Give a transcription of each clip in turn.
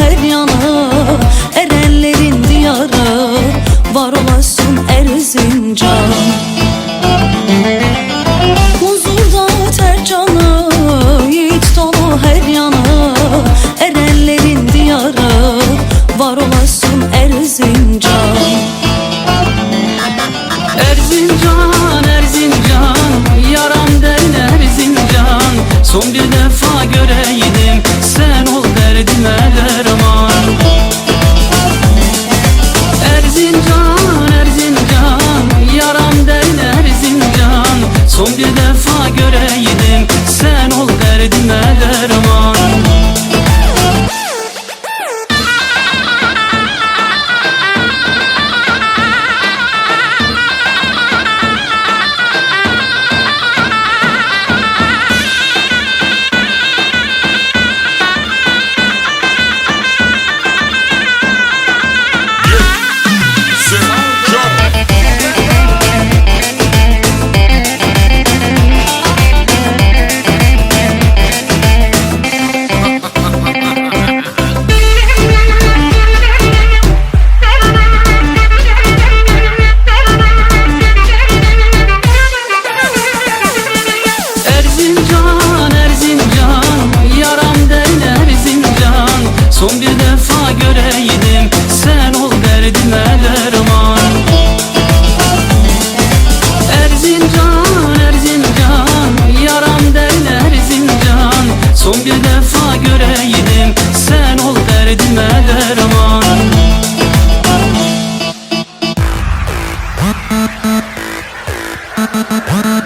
her yanı Erenlerin diyarı Var olasın Erzincan Huzurda tercanı Yiğit dolu her yanı Erenlerin diyarı Var olasın Erzincan Erzincan, Erzincan Yaram der Erzincan Son bir defa göreydim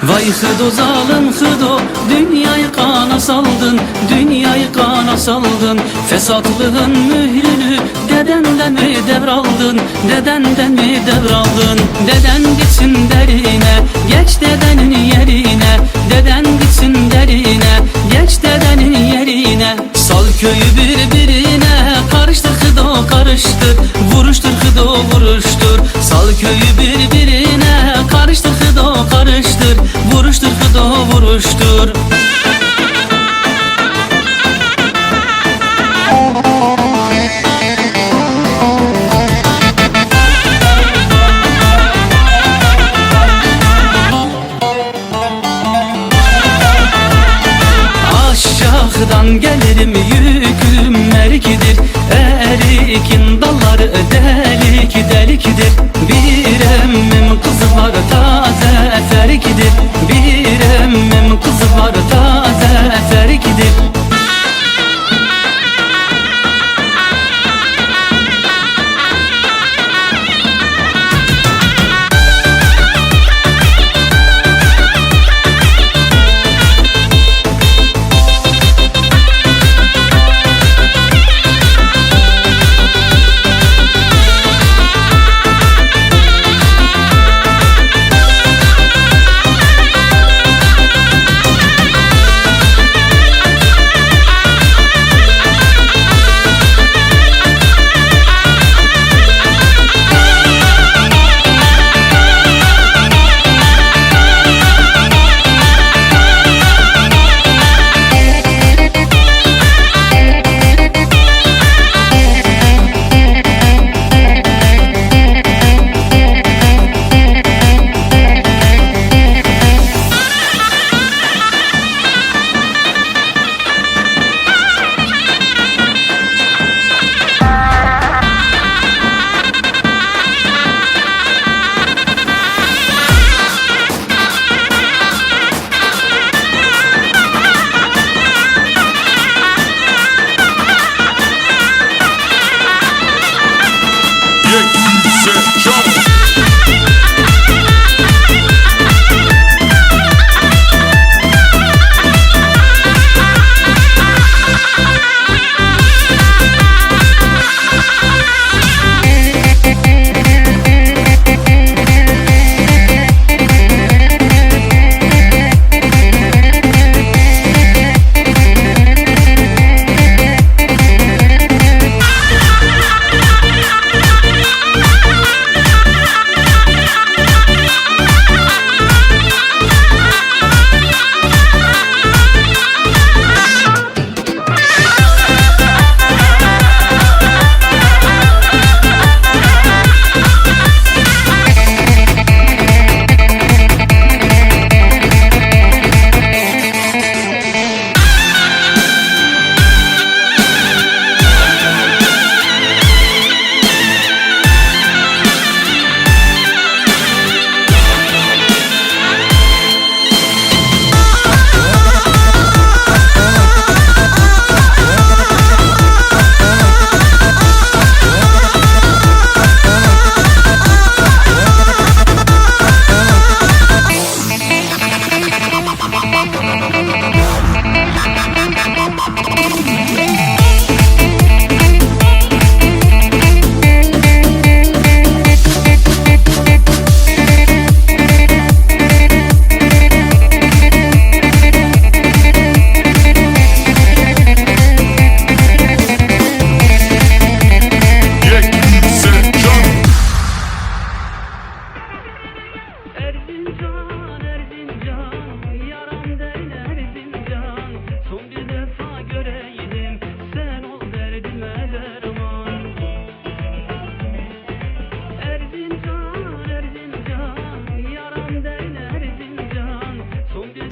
Vay hıdo zalim hıdo Dünyayı kana saldın Dünyayı kana saldın. Fesatlığın mührünü Dedenden mi devraldın Dedenden mi devraldın? Deden gitsin derine Geç dedenin yerine. Deden gitsin derine Geç dedenin yerine. Sal köyü birbirine Karıştır hıdo karıştır. Vuruştur hıdo vuruştur. Sal köyü birbirine hıdo karıştır Vuruştur hıdo vuruştur. Aşağıdan gelirim yüküm erkidir Erikin dalları delik delikdir Bir emmim kızı var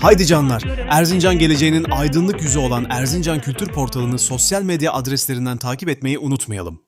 Haydi canlar, Erzincan geleceğinin aydınlık yüzü olan Erzincan Kültür Portalı'nı sosyal medya adreslerinden takip etmeyi unutmayalım.